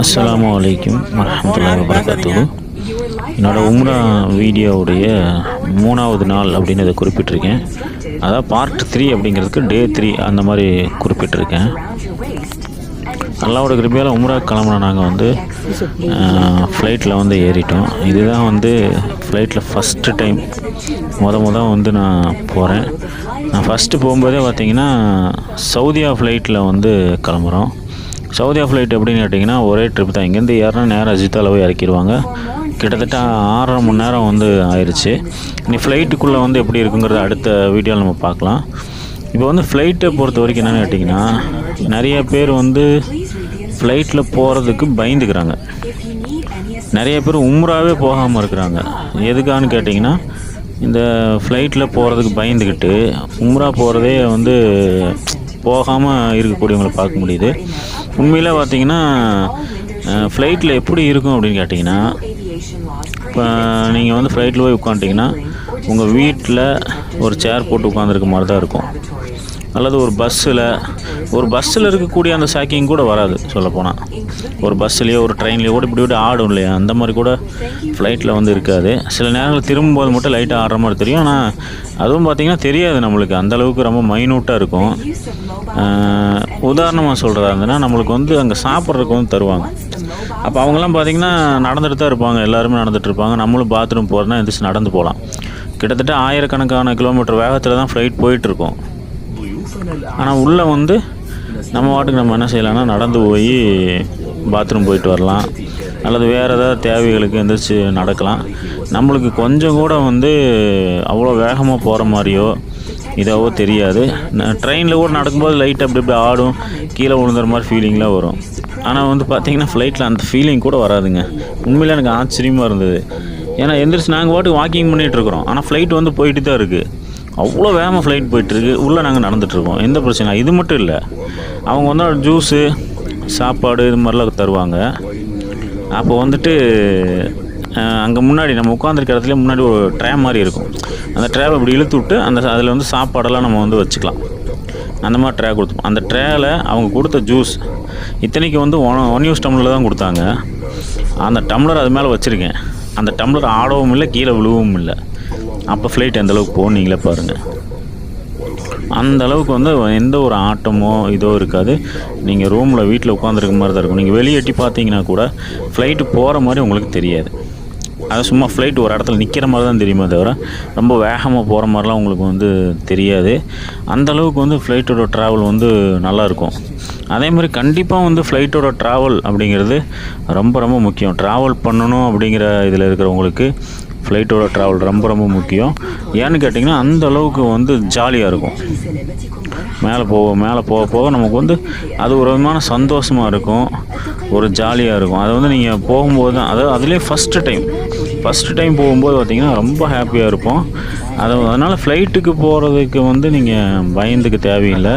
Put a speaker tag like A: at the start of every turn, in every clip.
A: அஸ்ஸலாமு அலைக்கும் வரஹ்மத்துல்லாஹி வபரகாத்துஹு. என்னோட உம்ரா வீடியோவுடைய மூணாவது நாள் அப்படின்னு இதை குறிப்பிட்டிருக்கேன். அதாவது பார்ட் த்ரீ அப்படிங்கிறதுக்கு டே த்ரீ அந்த மாதிரி குறிப்பிட்டிருக்கேன். அல்லாவோட கிருப்பையால் உம்ரா கிளம்புன நாங்கள் வந்து ஃப்ளைட்டில் வந்து ஏறிட்டோம். இதுதான் வந்து ஃப்ளைட்டில் ஃபஸ்ட்டு டைம் முத முத வந்து நான் போகிறேன் நான் ஃபஸ்ட்டு போகும்போதே பார்த்தீங்கன்னா சவுதியா ஃப்ளைட்டில் வந்து கிளம்புறோம். சவுதியா ஃப்ளைட் எப்படின்னு கேட்டிங்கன்னா ஒரே ட்ரிப் தான். இங்கேருந்து ஏறினா நேரம் போய் இறக்கிடுவாங்க கிட்டத்தட்ட ஆறரை மணி நேரம் வந்து ஆயிடுச்சு இனி ஃப்ளைட்டுக்குள்ளே வந்து எப்படி இருக்குங்கிறத அடுத்த வீடியோவில் நம்ம பார்க்கலாம். இப்போ வந்து ஃப்ளைட்டை பொறுத்த வரைக்கும் என்னென்னு கேட்டிங்கன்னா நிறைய பேர் வந்து ஃப்ளைட்டில் போகிறதுக்கு பயந்துக்கிறாங்க. நிறைய பேர் உம்ராவே போகாமல் இருக்கிறாங்க. எதுக்கான்னு கேட்டிங்கன்னா இந்த ஃப்ளைட்டில் போகிறதுக்கு பயந்துக்கிட்டு உம்ரா போகிறதே வந்து போகாமல் இருக்கக்கூடியவங்களை பார்க்க முடியுது. உண்மையில் பார்த்தீங்கன்னா ஃப்ளைட்டில் எப்படி இருக்கும் அப்படின்னு கேட்டிங்கன்னா இப்போ நீங்கள் வந்து ஃப்ளைட்டில் போய் உட்காந்துட்டிங்கன்னா உங்கள் வீட்டில் ஒரு சேர் போட்டு உட்காந்துருக்க மாதிரி தான் இருக்கும். அல்லது ஒரு பஸ்ஸில் ஒரு பஸ்ஸில் இருக்கக்கூடிய அந்த சாக்கிங் கூட வராது சொல்லப்போனால் ஒரு பஸ்ஸுலேயோ ஒரு ட்ரெயின்லேயோ கூட இப்படி இப்படி ஆடும் இல்லையா? அந்த மாதிரி கூட ஃப்ளைட்டில் வந்து இருக்காது. சில நேரங்கள் திரும்பும்போது மட்டும் லைட்டாக ஆடுற மாதிரி தெரியும். ஆனால் அதுவும் பார்த்திங்கன்னா தெரியாது நம்மளுக்கு. அந்தளவுக்கு ரொம்ப மைனூட்டாக இருக்கும். உதாரணமாக சொல்கிறதா இருந்ததுன்னா நம்மளுக்கு வந்து அங்கே சாப்பிட்றதுக்கு வந்து தருவாங்க. அப்போ அவங்களாம் பார்த்திங்கன்னா நடந்துட்டு தான் இருப்பாங்க. எல்லாருமே நடந்துட்டு இருப்பாங்க. நம்மளும் பாத்ரூம் போகிறதுனா எந்திரிச்சு நடந்து போகலாம். கிட்டத்தட்ட ஆயிரக்கணக்கான கிலோமீட்டர் வேகத்தில் தான் ஃப்ளைட் போயிட்டுருக்கோம் ஆனால் உள்ளே வந்து நம்ம வாட்டுக்கு நம்ம என்ன செய்யலாம்னா நடந்து போய் பாத்ரூம் போயிட்டு வரலாம். அல்லது வேறு ஏதாவது தேவைகளுக்கு எந்திரிச்சு நடக்கலாம். நம்மளுக்கு கொஞ்சம் கூட வந்து அவ்வளோ வேகமாக போகிற மாதிரியோ இதாவோ தெரியாது. ட்ரெயினில் கூட நடக்கும்போது லைட் அப்படி இப்படி ஆடும். கீழே விழுந்துற மாதிரி ஃபீலிங்லாம் வரும். ஆனால் வந்து பார்த்தீங்கன்னா ஃப்ளைட்டில் அந்த ஃபீலிங் கூட வராதுங்க. உண்மையில் எனக்கு ஆச்சரியமாக இருந்தது. ஏன்னா எந்திரிச்சு நாங்கள் பாட்டுக்கு வாக்கிங் பண்ணிகிட்டு இருக்கிறோம். ஆனால் ஃப்ளைட் வந்து போயிட்டு தான் இருக்குது அவ்வளோ வேகமாக ஃப்ளைட் போயிட்டுருக்கு. உள்ளே நாங்கள் நடந்துகிட்ருக்கோம் எந்த பிரச்சனை? இது மட்டும் இல்லை. அவங்க வந்து ஜூஸு சாப்பாடு இது மாதிரிலாம் தருவாங்க. அப்போ வந்துட்டு அங்கே முன்னாடி நம்ம உட்காந்துருக்க இடத்துல முன்னாடி ஒரு ட்ரே மாதிரி இருக்கும். அந்த ட்ரேவை இப்படி இழுத்து விட்டு அந்த அதில் வந்து சாப்பாடெல்லாம் நம்ம வந்து வச்சுக்கலாம். அந்த மாதிரி ட்ரே கொடுத்தோம். அந்த ட்ரேயில் அவங்க கொடுத்த ஜூஸ் இத்தனைக்கு வந்து ஒன் ஒன் யூஸ் டம்ளர் தான் கொடுத்தாங்க. அந்த டம்ளர் அது மேலே வச்சுருக்கேன். அந்த டம்ளர் ஆடவும் இல்லை கீழே விழுவும் இல்லை. அப்போ ஃப்ளைட் எந்தளவுக்கு போகும் நீங்களே பாருங்கள் அந்த அளவுக்கு வந்து எந்த ஒரு ஆட்டமோ இதோ இருக்காது. நீங்கள் ரூமில் வீட்டில் உட்காந்துருக்க மாதிரி தான் இருக்கும். நீங்கள் வெளியே எட்டி பார்த்தீங்கன்னா கூட ஃப்ளைட்டு போகிற மாதிரி உங்களுக்கு தெரியாது. அது சும்மா ஃப்ளைட் ஒரு இடத்துல நிற்கிற மாதிரி தான் தெரியுமே தவிர ரொம்ப வேகமாக போகிற மாதிரிலாம் உங்களுக்கு வந்து தெரியாது. அந்த அளவுக்கு வந்து ஃப்ளைட்டோட ட்ராவல் வந்து நல்லாயிருக்கும் அதே மாதிரி கண்டிப்பாக வந்து ஃப்ளைட்டோட ட்ராவல் அப்படிங்கிறது ரொம்ப ரொம்ப முக்கியம். ட்ராவல் பண்ணணும் அப்படிங்கிற இதில் இருக்கிறவங்களுக்கு ஃப்ளைட்டோட ட்ராவல் ரொம்ப ரொம்ப முக்கியம். ஏன்னு கேட்டிங்கன்னா அந்த அளவுக்கு வந்து ஜாலியாக இருக்கும். மேலே போக மேலே போக போக நமக்கு வந்து அது ஒரு விதமான சந்தோஷமாக இருக்கும். ஒரு ஜாலியாக இருக்கும். அதை வந்து நீங்கள் போகும்போது தான் அதாவது அதுலேயே ஃபஸ்ட்டு டைம் ஃபஸ்ட்டு டைம் போகும்போது பார்த்திங்கன்னா ரொம்ப ஹாப்பியாக இருப்போம். அது அதனால் ஃப்ளைட்டுக்கு போகிறதுக்கு வந்து நீங்கள் பயந்துக்கு தேவையில்லை.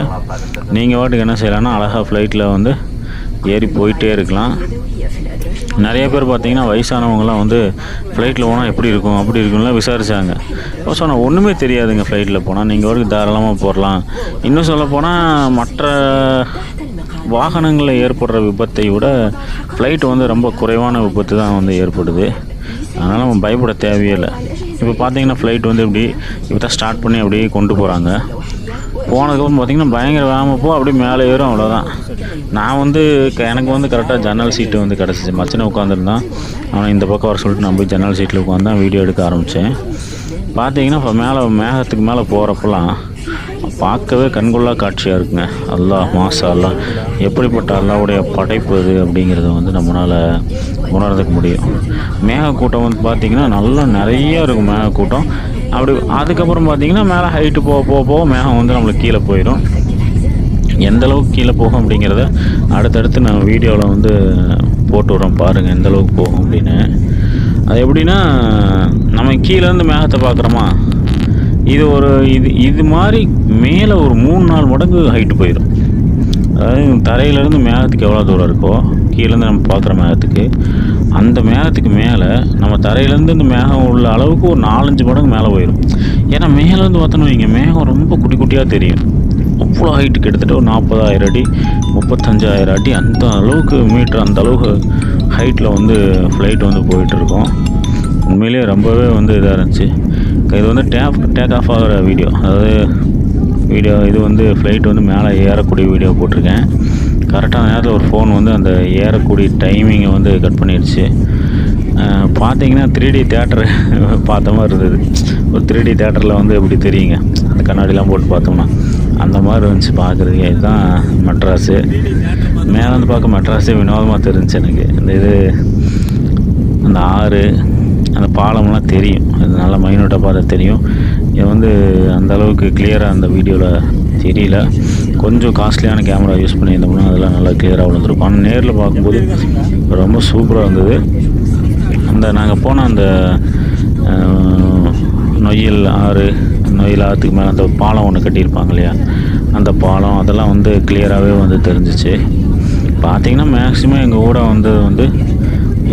A: நீங்கள் வாட்டுக்கு என்ன செய்யலாம்னா அழகாக ஃப்ளைட்டில் வந்து ஏறி போயிட்டே இருக்கலாம். நிறைய பேர் பார்த்தீங்கன்னா வயசானவங்களாம் வந்து ஃப்ளைட்டில் போனால் எப்படி இருக்கும் அப்படி இருக்கும்லாம் விசாரித்தாங்க இப்போ சொன்னால் ஒன்றுமே தெரியாதுங்க ஃப்ளைட்டில் போனால் நீங்கள் வரைக்கும் தாராளமாக போடலாம் இன்னும் சொல்ல போனால் மற்ற வாகனங்களில் ஏற்படுற விபத்தை விட ஃப்ளைட் வந்து ரொம்ப குறைவான விபத்து தான் வந்து ஏற்படுது. அதனால் நம்ம பயப்பட தேவையில்லை. இப்போ பார்த்தீங்கன்னா ஃப்ளைட் வந்து இப்படி இப்போ தான் ஸ்டார்ட் பண்ணி அப்படியே கொண்டு போகிறாங்க போனதுக்கப்புறம் பார்த்திங்கன்னா பயங்கர வேமப்போ அப்படியே மேலே ஏறும் அவ்வளோதான் நான் வந்து க- எனக்கு வந்து கரெக்டாக ஜன்னல் சீட்டு வந்து கிடச்சிச்சு. மச்சனை உட்காந்துருந்தான் அவனை இந்த பக்கம் வர சொல்லிட்டு நான் போய் ஜன்னல் சீட்டில் உட்காந்து தான் வீடியோ எடுக்க ஆரம்பித்தேன் பார்த்தீங்கன்னா இப்போ மேலே மேகத்துக்கு மேலே போகிறப்பெல்லாம் பார்க்கவே கண்கொள்ளா காட்சியாக இருக்குங்க. அல்லாஹ் மாசா அல்லா எப்படிப்பட்ட அல்லாவுடைய படைப்பு அது அப்படிங்கிறத வந்து நம்மளால் உணர்ந்துக்க முடியும். மேகக்கூட்டம் வந்து பார்த்திங்கன்னா நல்லா நிறைய இருக்கும் மேகக்கூட்டம். அப்படி அதுக்கப்புறம் பார்த்தீங்கன்னா மேலே ஹைட்டு போக போக போக மேகம் வந்து நம்மளுக்கு கீழே போயிடும். எந்த அளவுக்கு கீழே போகும் அப்படிங்கிறத அடுத்தடுத்து நான் வீடியோவில் வந்து போட்டு விட்றோம் பாருங்கள் எந்த அளவுக்கு போகும் அப்படின்னு. அது எப்படின்னா நம்ம கீழேருந்து மேகத்தை பார்க்குறோமா? இது ஒரு இது இது மாதிரி மேலே ஒரு மூணு நாலு மடங்கு ஹைட்டு போயிடும். அதாவது தரையிலேருந்து மேகத்துக்கு எவ்வளோ தூரம் இருக்கோ கீழேருந்து நம்ம பார்க்குற மேகத்துக்கு அந்த மேகத்துக்கு மேலே நம்ம தரையிலேருந்து இந்த மேகம் உள்ள அளவுக்கு ஒரு நாலஞ்சு மடங்கு மேலே போயிடும் ஏன்னா மேலேருந்து பார்த்தோன்னு வைங்க மேகம் ரொம்ப குட்டி குட்டியாக தெரியும். அவ்வளோ ஹைட்டு கிட்டத்தட்ட ஒரு நாற்பதாயிரம் அடி முப்பத்தஞ்சாயிரம் அடி அந்த அளவுக்கு மீட்டர் அந்த அளவுக்கு ஹைட்டில் வந்து ஃப்ளைட் வந்து போயிட்டுருக்கோம். உண்மையிலேயே ரொம்பவே வந்து இதாக இருந்துச்சு. இது வந்து டேப் டேக் ஆஃப் ஆகிற வீடியோ அதாவது வீடியோ இது வந்து ஃப்ளைட் வந்து மேலே ஏறக்கூடிய வீடியோ போட்டிருக்கேன். கரெக்டான நேரத்தில் ஒரு ஃபோன் வந்து அந்த ஏறக்கூடிய டைமிங்கை வந்து கட் பண்ணிடுச்சு பார்த்தீங்கன்னா த்ரீ டி தேட்டர் பார்த்த மாதிரி இருந்தது. ஒரு த்ரீ டி தேட்டரில் வந்து எப்படி தெரியுங்க? அந்த கண்ணாடிலாம் போட்டு பார்த்தோம்னா. அந்த மாதிரி இருந்துச்சு பார்க்குறதுக்கு. இதுதான் மெட்ராஸு. மேலே வந்து பார்க்க மெட்ராஸே வினோதமாக தெரிஞ்சுச்சு எனக்கு. இந்த இது அந்த ஆறு அந்த பாலம்லாம் தெரியும். அது நல்லா மைனூட்டாக பார்த்தா தெரியும். இது வந்து அந்தளவுக்கு கிளியராக அந்த வீடியோவில் தெரியல. கொஞ்சம் காஸ்ட்லியான கேமரா யூஸ் பண்ணியிருந்தோம்னா அதெல்லாம் நல்லா கிளியராக விழுந்துருக்கும் ஆனால் நேரில் பார்க்கும்போது ரொம்ப சூப்பராக இருந்தது. அந்த நாங்கள் போன அந்த நொய்யல் ஆறு நொய்யல் ஆற்றுக்கு மேலே அந்த பாலம் ஒன்று கட்டியிருப்பாங்க இல்லையா? அந்த பாலம் அதெல்லாம் வந்து கிளியராகவே வந்து தெரிஞ்சிச்சு. பார்த்திங்கன்னா மேக்ஸிமம் எங்கள் கூட வந்தது வந்து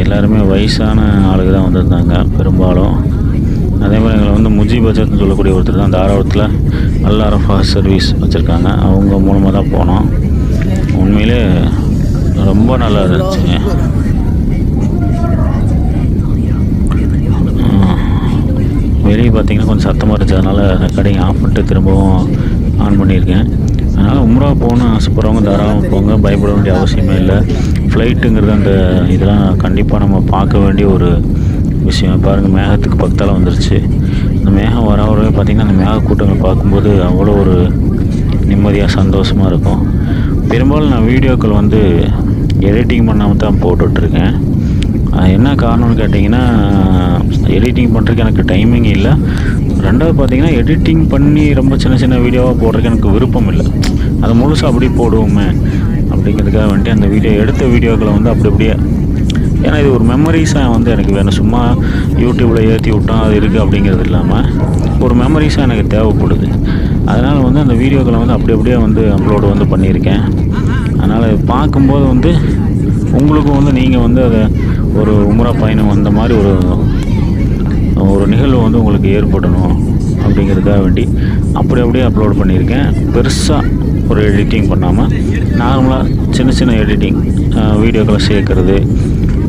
A: எல்லாருமே வயசான ஆளுங்க தான் வந்திருந்தாங்க. பெரும்பாலும் அதே மாதிரி எங்களை வந்து முஜி பஜார்னு சொல்லக்கூடிய ஒருத்தர் தான் தாராபுரத்தில் நல்லாரம் ஃபாஸ்ட் சர்வீஸ் வச்சுருக்காங்க. அவங்க மூலமாக தான் போனோம். உண்மையிலே ரொம்ப நல்லா இருந்துச்சுங்க. வெளியே பார்த்தீங்கன்னா கொஞ்சம் சத்தமாக இருந்துச்சு. அதனால் கடையை ஆஃப் பண்ணிட்டு திரும்பவும் ஆன் பண்ணியிருக்கேன். அதனால் உம்ரா போகணும்னு ஆசைப்பட்றவங்க தாராளமாக போங்க. பயப்பட வேண்டிய அவசியமே இல்லை. ஃப்ளைட்டுங்கிறது அந்த இதெல்லாம் கண்டிப்பாக நம்ம பார்க்க வேண்டிய ஒரு விஷயம் பாருங்கள் மேகத்துக்கு பக்கத்தால் வந்துருச்சு. அந்த மேகம் வர வரவே பார்த்திங்கன்னா அந்த மேக கூட்டங்கள் பார்க்கும்போது அவ்வளோ ஒரு நிம்மதியாக சந்தோஷமாக இருக்கும். பெரும்பாலும் நான் வீடியோக்கள் வந்து எடிட்டிங் பண்ணாமல் தான் போட்டுட்ருக்கேன். அது என்ன காரணம்னு கேட்டிங்கன்னா எடிட்டிங் பண்ணுறதுக்கு எனக்கு டைமிங் இல்லை. ரெண்டாவது பார்த்திங்கன்னா எடிட்டிங் பண்ணி ரொம்ப சின்ன சின்ன வீடியோவாக போடுறதுக்கு எனக்கு விருப்பம் இல்லை. அதை முழுசாக அப்படியே போடுவோமே அப்படிங்கிறதுக்காக வேண்டி அந்த வீடியோ எடுத்த வீடியோக்களை வந்து அப்படி அப்படியே ஏன்னா இது ஒரு மெமரிஸாக வந்து எனக்கு வேணும். சும்மா யூடியூப்பில் ஏற்றி விட்டோம் அது இருக்குது அப்படிங்கிறது இல்லாமல் ஒரு மெமரிஸாக எனக்கு தேவைப்படுது. அதனால் வந்து அந்த வீடியோக்களை வந்து அப்படி அப்படியே வந்து அப்லோடு வந்து பண்ணியிருக்கேன். அதனால் பார்க்கும்போது வந்து உங்களுக்கும் வந்து நீங்கள் வந்து அதை ஒரு உம்ரா பயணம் வந்த மாதிரி ஒரு ஒரு நிகழ்வு வந்து உங்களுக்கு ஏற்படணும் அப்படிங்கிறதுக்காக வேண்டி அப்படி அப்படியே அப்லோட் பண்ணியிருக்கேன். பெருசாக ஒரு எடிட்டிங் பண்ணாமல் நார்மலாக சின்ன சின்ன எடிட்டிங் வீடியோக்களை சேர்க்கறது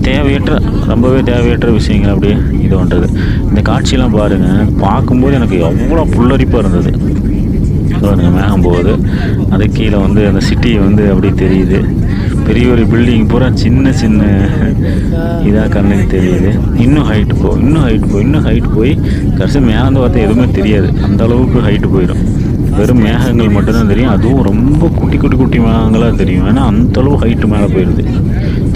A: தேவையற்ற ரொம்பவே தேவையற்ற விஷயங்கள் அப்படியே இது பண்ணுறது இந்த காட்சியெல்லாம் பாருங்கள் பார்க்கும்போது எனக்கு அவ்வளோ புல்லரிப்பாக இருந்தது. பாருங்கள் மேகம் போகுது. அது கீழே வந்து அந்த சிட்டி வந்து அப்படியே தெரியுது. பெரிய ஒரு பில்டிங் பூரா சின்ன சின்ன இதாக கண்ணுக்கு தெரியுது. இன்னும் ஹைட் போ இன்னும் ஹைட் போ இன்னும் ஹைட் போய் கடைசி மேலேருந்து பார்த்தா எதுவுமே தெரியாது. அந்த அளவுக்கு ஹைட்டு போயிடும் வெறும் மேகங்கள் மட்டும்தான் தெரியும். அதுவும் ரொம்ப குட்டி குட்டி குட்டி மேகங்களாக தெரியும். ஏன்னா அந்த அளவு ஹைட்டு மேலே போயிடுது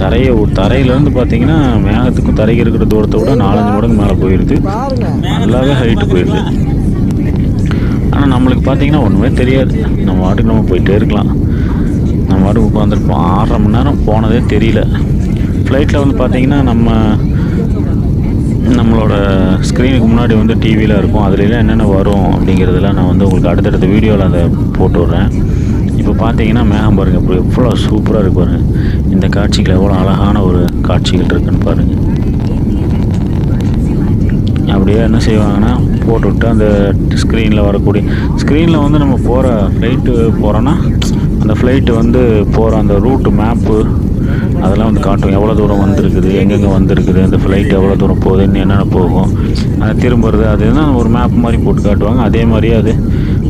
A: தரையை தரையிலேருந்து பார்த்தீங்கன்னா மேகத்துக்கும் தரைக்கு இருக்கிற தூரத்தை விட நாலஞ்சு மடங்கு மேலே போயிடுது நல்லாவே ஹைட்டு போயிடுது ஆனால் நம்மளுக்கு பார்த்தீங்கன்னா ஒன்றுமே தெரியாது. நம்ம வாட்டுக்கு நம்ம போயிட்டே இருக்கலாம். நம்ம வாட்டுக்கு உட்காந்துருப்போம் ஆறரை மணி நேரம் போனதே தெரியல. ஃப்ளைட்டில் வந்து பார்த்தீங்கன்னா நம்ம நம்மளோட ஸ்க்ரீனுக்கு முன்னாடி வந்து டிவியில் இருக்கும். அதுலலாம் என்னென்ன வரும் அப்படிங்கிறதெல்லாம் நான் வந்து உங்களுக்கு அடுத்தடுத்த வீடியோவில் அதை போட்டு விட்றேன். இப்போ பார்த்தீங்கன்னா மேகம் பாருங்கள் இப்போ எவ்வளோ சூப்பராக இருக்கு பாருங்கள் இந்த காட்சிகள் எவ்வளோ அழகான ஒரு காட்சிகள் இருக்குன்னு பாருங்கள் அப்படியே என்ன செய்வாங்கன்னா போட்டுவிட்டு அந்த ஸ்க்ரீனில் வரக்கூடிய ஸ்க்ரீனில் வந்து நம்ம போகிற ஃப்ளைட்டு போகிறோன்னா அந்த ஃப்ளைட்டு வந்து போகிற அந்த ரூட்டு மேப்பு அதெல்லாம் வந்து காட்டும் எவ்வளோ தூரம் வந்திருக்குது எங்கெங்கே வந்திருக்குது அந்த ஃப்ளைட் எவ்வளோ தூரம் போகுது என்னென்ன போகும். அது திரும்புறது அது ஒரு மேப் மாதிரி போட்டு காட்டுவாங்க. அதே மாதிரியே அது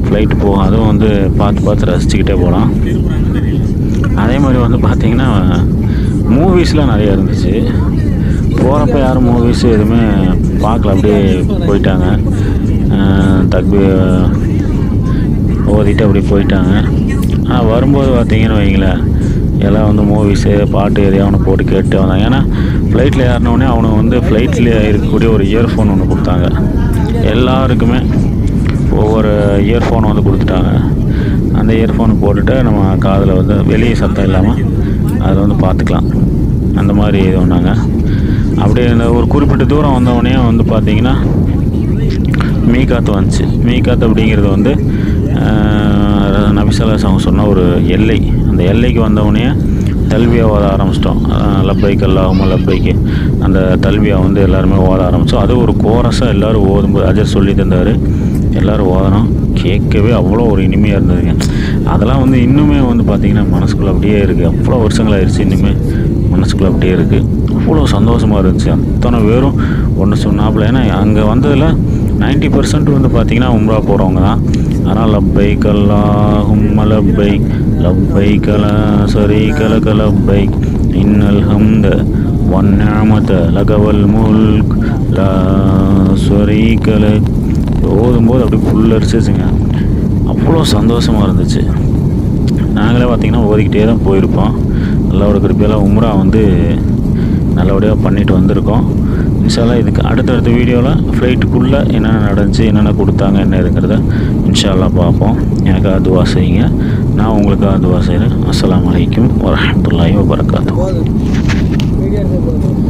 A: ஃப்ளைட்டு போகும். அதுவும் வந்து பார்த்து பார்த்து ரசிச்சுக்கிட்டே போகலாம். அதே மாதிரி வந்து பார்த்திங்கன்னா மூவிஸ்லாம் நிறையா இருந்துச்சு. போகிறப்ப யாரும் மூவிஸ் எதுவுமே பார்க்கல. அப்படியே போயிட்டாங்க. தக்பி ஓதிட்டு அப்படி போயிட்டாங்க. ஆனால் வரும்போது பார்த்தீங்கன்னு வைங்களேன் எல்லாம் வந்து மூவிஸு பாட்டு எதையா ஒன்று போட்டு கேட்டு வந்தாங்க. ஏன்னா ஃப்ளைட்டில் ஏறினோடனே அவனுக்கு வந்து ஃப்ளைட்டில் இருக்கக்கூடிய ஒரு இயர்ஃபோன் ஒன்று கொடுத்தாங்க. எல்லாருக்குமே ஒவ்வொரு இயர்ஃபோன் வந்து கொடுத்துட்டாங்க. அந்த இயர்ஃபோன் போட்டுட்டு நம்ம காதில் வந்து வெளியே சத்தம் இல்லாமல் அதை வந்து பார்த்துக்கலாம். அந்த மாதிரி இது பண்ணாங்க. அப்படியே இந்த ஒரு குறிப்பிட்ட தூரம் வந்தவொடனே வந்து பார்த்தீங்கன்னா மீகாத்து வந்துச்சு. மீகாத்து அப்படிங்கிறது வந்து நபிசல்லாஸ் அவங்க சொன்ன ஒரு எல்லை. அந்த எல்லைக்கு வந்தவொடனே தல்வியாக ஓத ஆரம்பிச்சிட்டோம். லப்பைக்கு அல்லாஹும லப்பைக்கு. அந்த தல்வியாக வந்து எல்லாருமே ஓத ஆரம்பித்தோம் அது ஒரு கோரஸாக எல்லோரும் ஓதும்போது அஜர் சொல்லி தந்தார். எல்லோரும் ஓதணும் கேட்கவே அவ்வளோ ஒரு இனிமையாக இருந்ததுங்க. அதெல்லாம் வந்து இன்னுமே வந்து பார்த்திங்கன்னா மனசுக்குள்ளே அப்படியே இருக்குது அவ்வளோ வருஷங்கள் ஆயிடுச்சு இன்னுமே மனசுக்குள்ளே அப்படியே இருக்குது அவ்வளோ சந்தோஷமாக இருந்துச்சு. அத்தனை பேரும் ஒன்று சொன்னாப்புல. ஏன்னா அங்கே வந்ததில் 90% பர்சன்ட் வந்து பார்த்திங்கன்னா உம்ரா போகிறவங்க தான். ஆனால் லப்பைக் கல்லாகும் லப்பைக். லப்பைக் லா ஷரீக கல லப்பைக் இன்னல் ஹம்த வன்னிஅமத லகவல் முல்க். லா ஷரீக லக் ஓதும்போது அப்படியே அரிசிச்சுங்க அவ்வளோ சந்தோஷமாக இருந்துச்சு. நாங்களே பார்த்திங்கன்னா ஓதிக்கிட்டே தான் போயிருப்போம். அல்லாவோட கிருப்பையெல்லாம் உம்ரா வந்து நல்லபடியாக பண்ணிட்டு வந்திருக்கோம். இன்ஷால்லா இதுக்கு அடுத்தடுத்த வீடியோவில் ஃப்ளைட்டுக்குள்ளே என்னென்ன நடந்துச்சு என்னென்ன கொடுத்தாங்க என்ன இருக்குங்கிறத இன்ஷால்லா பார்ப்போம். எனக்காக துவா செய்யுங்க. நான் உங்களுக்காக துவா செய்கிறேன். அஸ்லாம் அலைக்கும் வரஹ்மத்துல்லாஹி வபரகாத்துஹு.